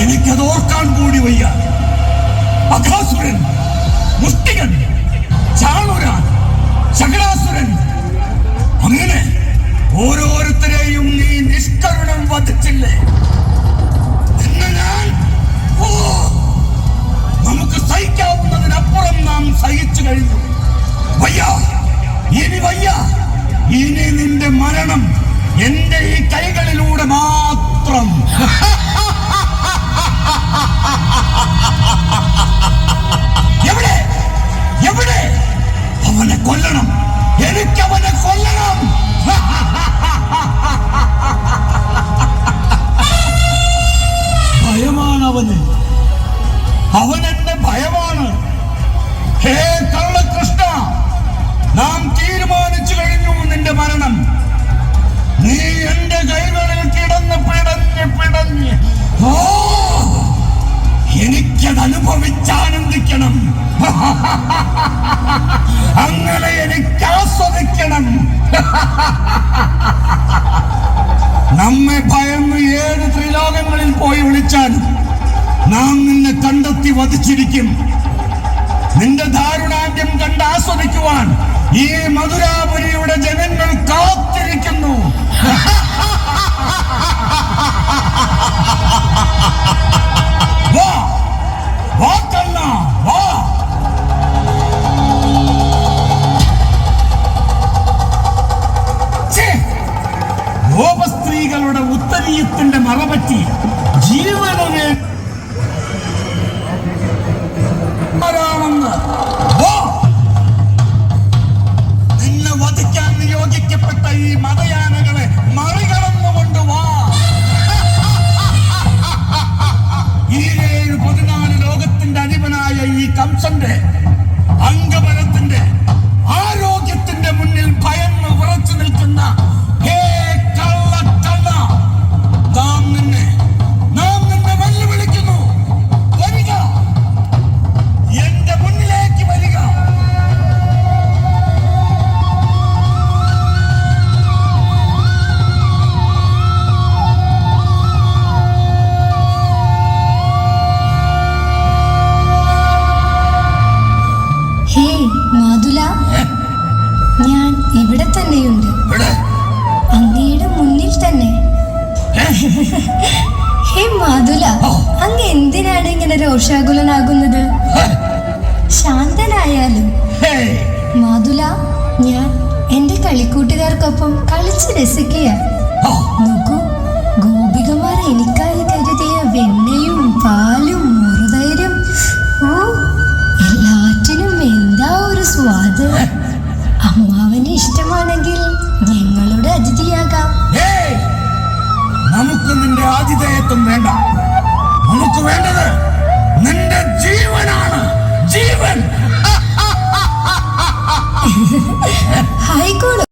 ഓർക്കാൻ കൂടി വയ്യ. അഖാസുരൻ മുഷ്ടികൻ ചാണുരാൻ ശകടാസുരൻ അങ്ങനെ ഓരോരുത്തരെയും നീ നിഷ്കരുണം വധിച്ചില്ലേ? നമുക്ക് സഹിക്കാവുന്നതിനപ്പുറം നാം സഹിച്ചു കഴിഞ്ഞു. വയ്യ ഇനി വയ്യ ഇനി നിന്റെ മരണം എന്റെ ഈ കൈകളിലൂടെ മാത്രം. എവിടെ? എവിടെ? അവനെ കൊല്ലണം. എനിക്ക് അവനെ കൊല്ലണം. ഭയമാണ് അവന് അവൻ എന്റെ ഭയമാണ്. ഹേ കള്ളകൃഷ്ണ നാം തീരുമാനിച്ചു കഴിഞ്ഞു. അനുഭവിച്ചാനന്ദിക്കണം അങ്ങനെ എനിക്ക് ആസ്വദിക്കണം. നമ്മെ ഭയന്ന് ഏഴ് ത്രിലോകങ്ങളിൽ പോയി വിളിച്ചാൽ നാം നിന്നെ കണ്ടെത്തി വധിച്ചിരിക്കും. നിന്റെ ദാരുണാന്ത്യം കണ്ട് ആസ്വദിക്കുവാൻ ഈ മധുരാപുരിയുടെ ഗോപസ്ത്രീകളുടെ ഉത്തരീയത്തിന്റെ മറപറ്റി ജീവനെ ഹേ മാതുല. അങ്ങ് എന്തിനാണ് ഇങ്ങനെ രോഷാകുലനാകുന്നത്? ശാന്തനായാലും. മാതുല ഞാൻ എന്റെ കളിക്കൂട്ടുകാർക്കൊപ്പം കളിച്ച് രസിക്കുക നോക്കൂ ഗോപികമാർ എനിക്കായി കരുതിയ വെണ്ണയും പാലും മുറുതൈരും. ഓ എല്ലാറ്റിനും എന്താ ഒരു സ്വാദ്? അമ്മാവന് ഇഷ്ടമാണെങ്കിൽ ഞങ്ങളുടെ പരാജിതയത്വം വേണ്ട. നമുക്ക് വേണ്ടത് നിന്റെ